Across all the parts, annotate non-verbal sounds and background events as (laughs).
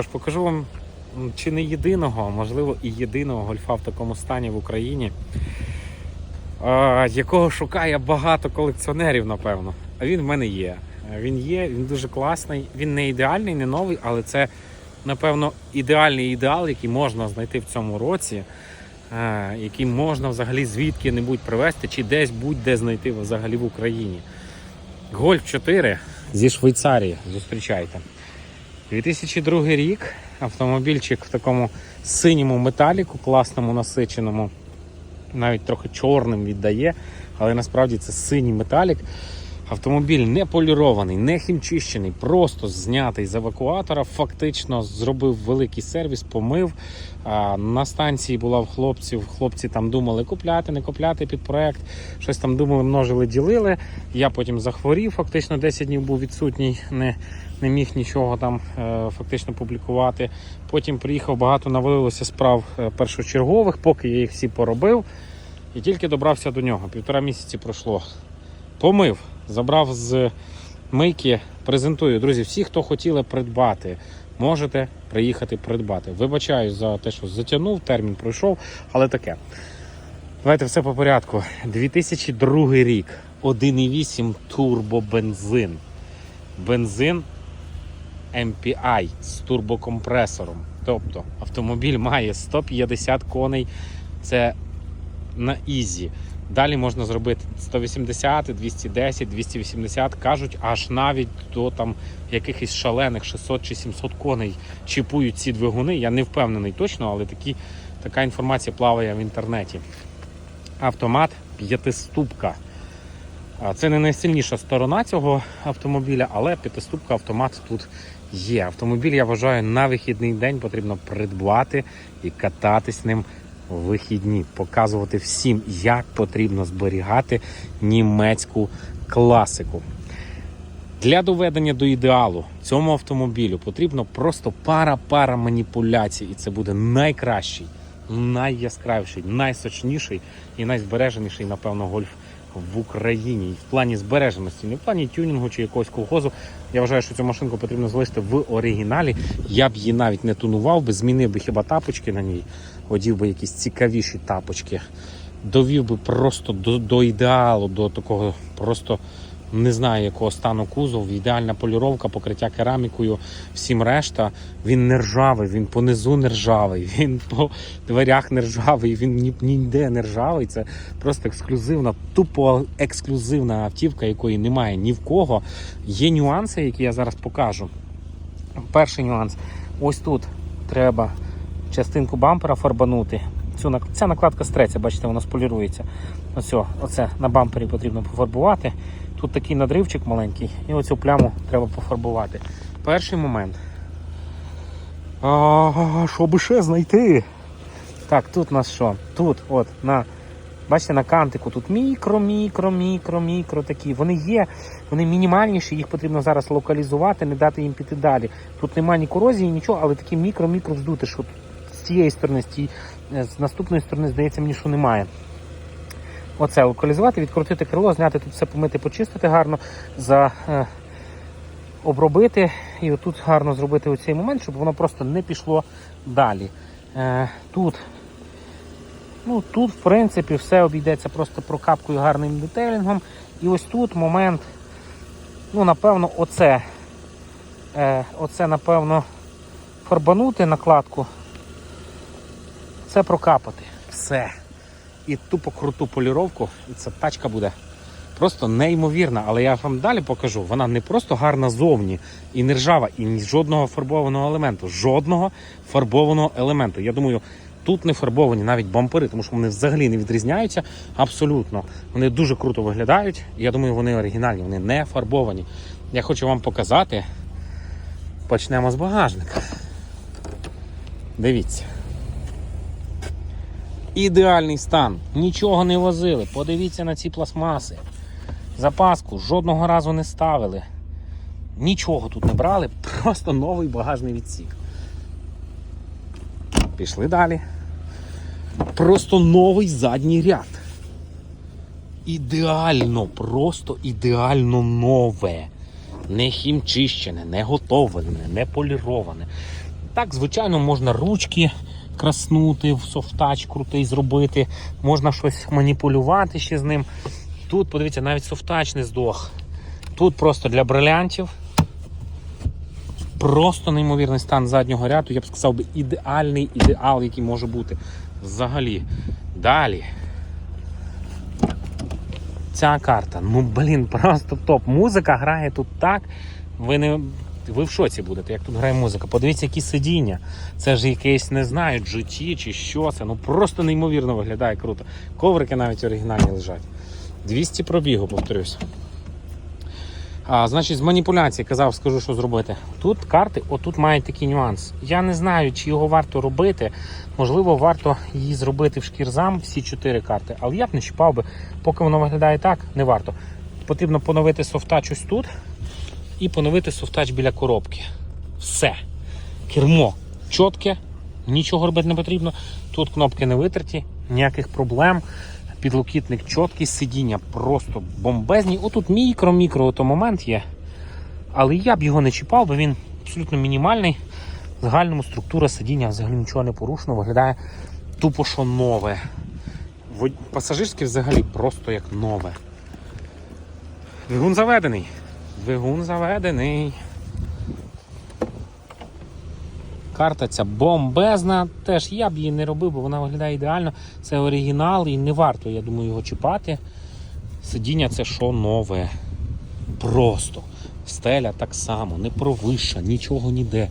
Тож покажу вам чи не єдиного, можливо і єдиного гольфа в такому стані в Україні, якого шукає багато колекціонерів, напевно. А він в мене є. Він є, він дуже класний. Він не ідеальний, не новий, але це, напевно, ідеальний ідеал, який можна знайти в цьому році, е, який можна взагалі звідки-небудь привезти, чи десь будь-де знайти взагалі в Україні. Гольф 4 зі Швейцарії. Зустрічайте. 2002 рік. Автомобільчик в такому синьому металіку, класному насиченому, навіть трохи чорним віддає, але насправді це синій металік. Автомобіль не полірований, не хімчищений, просто знятий з евакуатора. Фактично зробив великий сервіс, помив. На станції була в хлопців. Хлопці там думали купляти, не купляти під проект. Щось там думали, множили, ділили. Я потім захворів, фактично 10 днів був відсутній, не, не міг нічого там е, фактично публікувати. Потім приїхав, багато навалилося справ е, першочергових, поки я їх всі поробив. І тільки добрався до нього. Півтора місяці пройшло. Помив, забрав з мийки, презентую. Друзі, всі, хто хотіли придбати, можете приїхати придбати. Вибачаю за те, що затягнув, термін пройшов, але таке. Давайте все по порядку. 2002 рік, 1,8 турбобензин. Бензин MPI з турбокомпресором. Тобто автомобіль має 150 коней. Це на ізі. Далі можна зробити 180, 210, 280, кажуть, аж навіть до там якихось шалених 600 чи 700 коней чіпують ці двигуни. Я не впевнений точно, але такі, така інформація плаває в інтернеті. Автомат п'ятиступка. Це не найсильніша сторона цього автомобіля, але п'ятиступка автомат тут є. Автомобіль, я вважаю, на вихідний день потрібно придбати і кататись ним в вихідні, показувати всім, як потрібно зберігати німецьку класику. Для доведення до ідеалу цьому автомобілю потрібно просто пара-пара маніпуляцій, і це буде найкращий, найяскравіший, найсочніший і найзбереженіший, напевно, гольф в Україні. І в плані збереженості, не в плані тюнінгу чи якогось колхозу. Я вважаю, що цю машинку потрібно залишити в оригіналі. Я б її навіть не тонував би, змінив би хіба тапочки на ній, одів би якісь цікавіші тапочки. Довів би просто до, до ідеалу, до такого просто не знаю якого стану кузов, ідеальна поліровка, покриття керамікою, всім решта. Він не ржавий, він понизу не ржавий, (laughs) він по дверях не ржавий, він ні, ніде не ржавий. Це просто ексклюзивна, тупо ексклюзивна автівка, якої немає ні в кого. Є нюанси, які я зараз покажу. Перший нюанс. Ось тут треба частинку бампера фарбанути. Цю, ця накладка стреться, бачите, вона сполірується. Ось, о, оце на бампері потрібно пофарбувати. Тут такий надривчик маленький, і оцю пляму треба пофарбувати. Перший момент. А, що би ще знайти? Так, тут у нас що? Тут, от, на. Бачите, на кантику тут мікро, мікро, мікро, мікро такі. Вони є, вони мінімальніші, їх потрібно зараз локалізувати, не дати їм піти далі. Тут немає ні корозії, нічого, але такі мікро-мікро вздути, що з цієї сторони, з, тієї, з наступної сторони, здається, мені що немає. Оце локалізувати, відкрутити крило, зняти тут все помити, почистити гарно, за, е, обробити і отут гарно зробити оцей момент, щоб воно просто не пішло далі. Е, тут, ну, тут, в принципі, все обійдеться просто прокапкою гарним детейлінгом. І ось тут момент, ну, напевно, оце, е, оце, напевно, фарбанути накладку, це прокапати. Все і тупо круту поліровку, і ця тачка буде просто неймовірна. Але я вам далі покажу, вона не просто гарна зовні і не ржава, і ні жодного фарбованого елементу. Жодного фарбованого елементу. Я думаю, тут не фарбовані навіть бампери, тому що вони взагалі не відрізняються абсолютно. Вони дуже круто виглядають. Я думаю, вони оригінальні, вони не фарбовані. Я хочу вам показати. Почнемо з багажника. Дивіться. Ідеальний стан. Нічого не возили. Подивіться на ці пластмаси. Запаску жодного разу не ставили. Нічого тут не брали, (laughs) просто новий багажний відсік. Пішли далі. Просто новий задній ряд. Ідеально, просто ідеально нове. Не хімчищене, не готовлене, не поліроване. Так, звичайно, можна ручки краснути, софтач крутий зробити, можна щось маніпулювати ще з ним. Тут, подивіться, навіть софтач не здох. Тут просто для брилянтів. Просто неймовірний стан заднього ряду. Я б сказав би ідеальний ідеал, який може бути взагалі. Далі. Ця карта. Ну блін, (laughs) просто топ. Музика грає тут так. Ви не. Ви в шоці будете, як тут грає музика. Подивіться, які сидіння. Це ж якесь, не знаю, GT чи що це. Ну просто неймовірно виглядає круто. Коврики навіть оригінальні лежать. 200 пробігу, повторюсь. А, значить, з маніпуляції казав, скажу, що зробити. Тут карти, отут мають такий нюанс. Я не знаю, чи його варто робити. Можливо, варто її зробити в шкірзам, всі чотири карти, але я б не чіпав би, поки воно виглядає так, не варто. Потрібно поновити софтач ось тут і поновити софтач біля коробки. Все. Кермо чітке, нічого робити не потрібно. Тут кнопки не витерті, ніяких проблем. Підлокітник чіткий, сидіння просто бомбезні. Отут мікро-мікро ото момент є. Але я б його не чіпав, бо він абсолютно мінімальний. В загальному структура сидіння взагалі нічого не порушено, виглядає тупо що нове. Пасажирське взагалі просто як нове. Двигун заведений. Двигун заведений. Карта ця бомбезна. Теж я б її не робив, бо вона виглядає ідеально. Це оригінал і не варто, я думаю, його чіпати. Сидіння це що нове. Просто. Стеля так само, не провища, нічого ніде.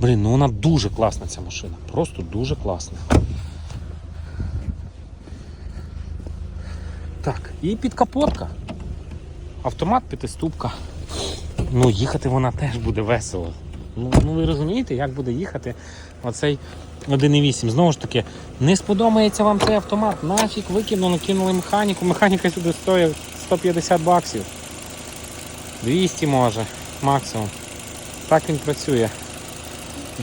Блін, ну вона дуже класна ця машина. Просто дуже класна. Так, і підкапотка. Автомат п'ятиступка. Ну, їхати вона теж буде весело. Ну, ну ви розумієте, як буде їхати оцей 1.8. Знову ж таки, не сподобається вам цей автомат. Нафіг викинули, кинули механіку. Механіка сюди стоїть 150 баксів. 200 може, максимум. Так він працює.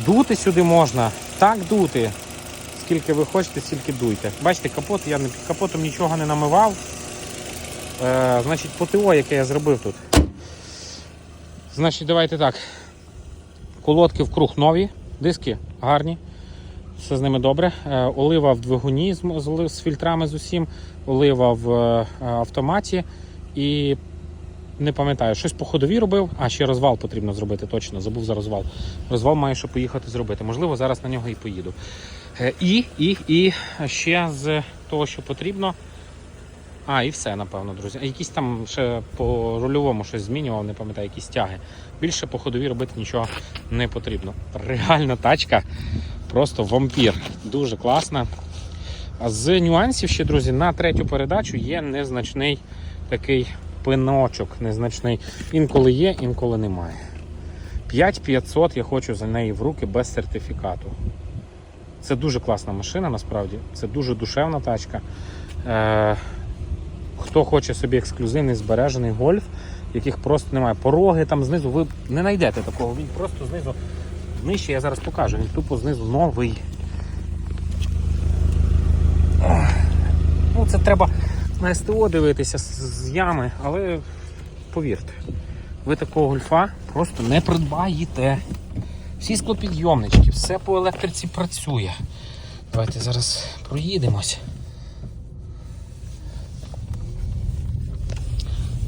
Дути сюди можна, так дути. Скільки ви хочете, стільки дуйте. Бачите, капот, я не під капотом нічого не намивав. Е, значить, по яке я зробив тут. Значить, давайте так. Колодки в круг нові, диски гарні. Все з ними добре. Е, олива в двигуні з, з, з фільтрами з усім, олива в е, автоматі і не пам'ятаю, щось по ходовій робив, а ще розвал потрібно зробити точно. Забув за розвал. Розвал маю ще поїхати зробити. Можливо, зараз на нього і поїду. Е, І, і, і ще з того, що потрібно. А, і все, напевно, друзі. А якісь там ще по рульовому щось змінював, не пам'ятаю, якісь тяги. Більше по ходові робити нічого не потрібно. Реальна тачка, просто вампір. Дуже класна. А з нюансів ще, друзі, на третю передачу є незначний такий пиночок. Незначний. Інколи є, інколи немає. 5500 я хочу за неї в руки без сертифікату. Це дуже класна машина, насправді. Це дуже душевна тачка. Хто хоче собі ексклюзивний збережений гольф, яких просто немає. Пороги там знизу, ви не знайдете такого. Він просто знизу нижче, я зараз покажу. Він тупо знизу новий. Ну, це треба на СТО дивитися з ями, але повірте, ви такого гольфа просто не придбаєте. Всі склопідйомнички, все по електриці працює. Давайте зараз проїдемось.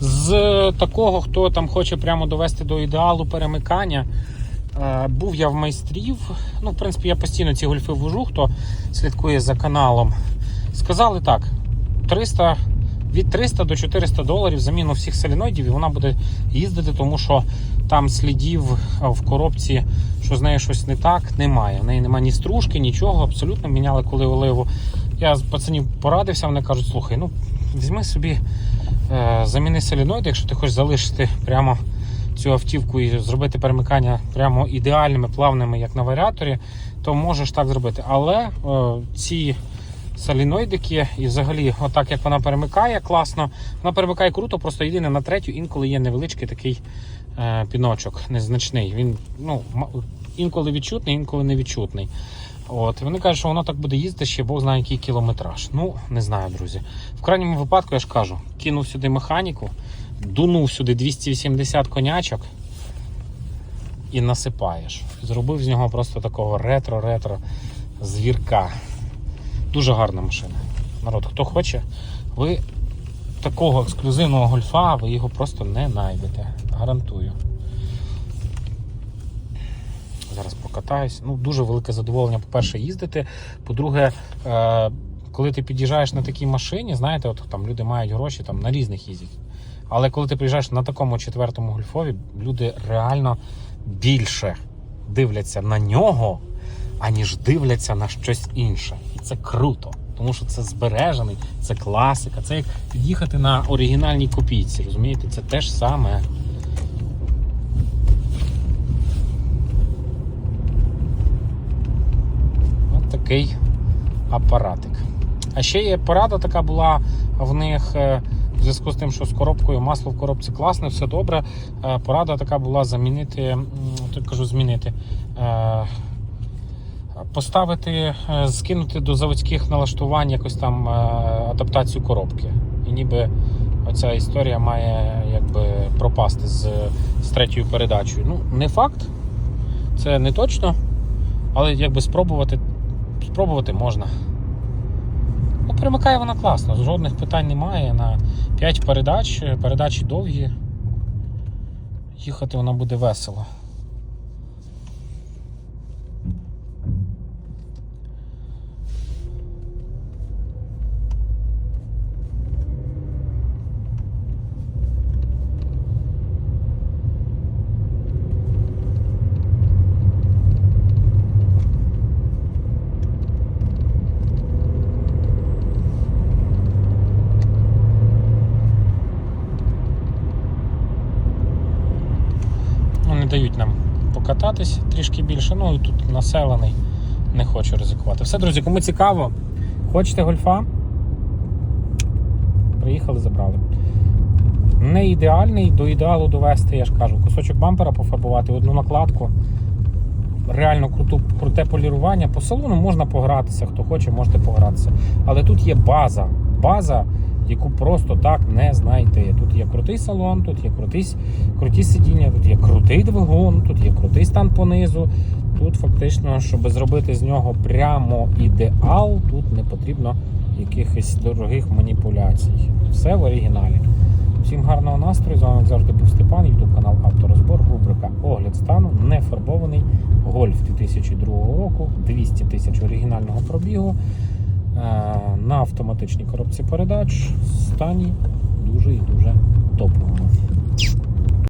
З такого, хто там хоче прямо довести до ідеалу перемикання, е, був я в майстрів. Ну, в принципі, я постійно ці гольфи вожу, хто слідкує за каналом. Сказали так: 300, від 300 до 400 доларів заміну всіх соліноїдів, і вона буде їздити, тому що там слідів в коробці, що з нею щось не так, немає. В неї немає ні стружки, нічого, абсолютно міняли коли оливу. Я з пацанів порадився, вони кажуть, слухай, ну візьми собі. Е, Заміни соліноїд, якщо ти хочеш залишити прямо цю автівку і зробити перемикання прямо ідеальними, плавними, як на варіаторі, то можеш так зробити. Але е, ці соліноїдики і взагалі, отак як вона перемикає, класно. Вона перемикає круто, просто єдине на третю, інколи є невеличкий такий е, піночок, незначний. Він ну, інколи відчутний, інколи невідчутний. От, і вони кажуть, що воно так буде їздити ще Бог знає який кілометраж. Ну, не знаю, друзі. В крайньому випадку я ж кажу, кинув сюди механіку, дунув сюди 280 конячок і насипаєш. Зробив з нього просто такого ретро-ретро звірка. Дуже гарна машина. Народ, хто хоче, ви такого ексклюзивного гольфа, ви його просто не знайдете. Гарантую. Зараз покатаюсь. Ну, дуже велике задоволення, по-перше, їздити. По-друге, е, коли ти під'їжджаєш на такій машині, знаєте, от там люди мають гроші, там на різних їздять. Але коли ти приїжджаєш на такому четвертому гольфові, люди реально більше дивляться на нього, аніж дивляться на щось інше. І це круто. Тому що це збережений, це класика. Це як під'їхати на оригінальній копійці. Розумієте, це те ж саме. Ось такий апаратик. А ще є порада така була в них е, в зв'язку з тим, що з коробкою масло в коробці класне, все добре. Е, Порада така була замінити, м, кажу, змінити. е, Поставити, скинути до заводських налаштувань якось там адаптацію коробки. І ніби оця історія має якби пропасти з, з третьою передачею. Ну, не факт, це не точно, але якби спробувати, спробувати можна. Ну, перемикає вона класно, жодних питань немає. На 5 передач, передачі довгі. Їхати вона буде весело. Ну, не дають нам покататись трішки більше. Ну і тут населений, не хочу ризикувати. Все, друзі, кому цікаво, хочете гольфа? Приїхали, забрали. Не ідеальний, до ідеалу довести, я ж кажу, кусочок бампера пофарбувати, одну накладку. Реально круту, круте полірування. По салону можна погратися, хто хоче, можете погратися. Але тут є база. База, яку просто так не знайти. Тут є крутий салон, тут є крутий, круті сидіння, тут є крутий двигун, тут є крутий стан понизу. Тут фактично, щоб зробити з нього прямо ідеал, тут не потрібно якихось дорогих маніпуляцій. Все в оригіналі. Всім гарного настрою. З вами як завжди був Степан, ютуб канал Авторозбор, рубрика Огляд стану, нефарбований Гольф 2002 року, 200 тисяч оригінального пробігу на автоматичній коробці передач стані дуже і дуже топовому.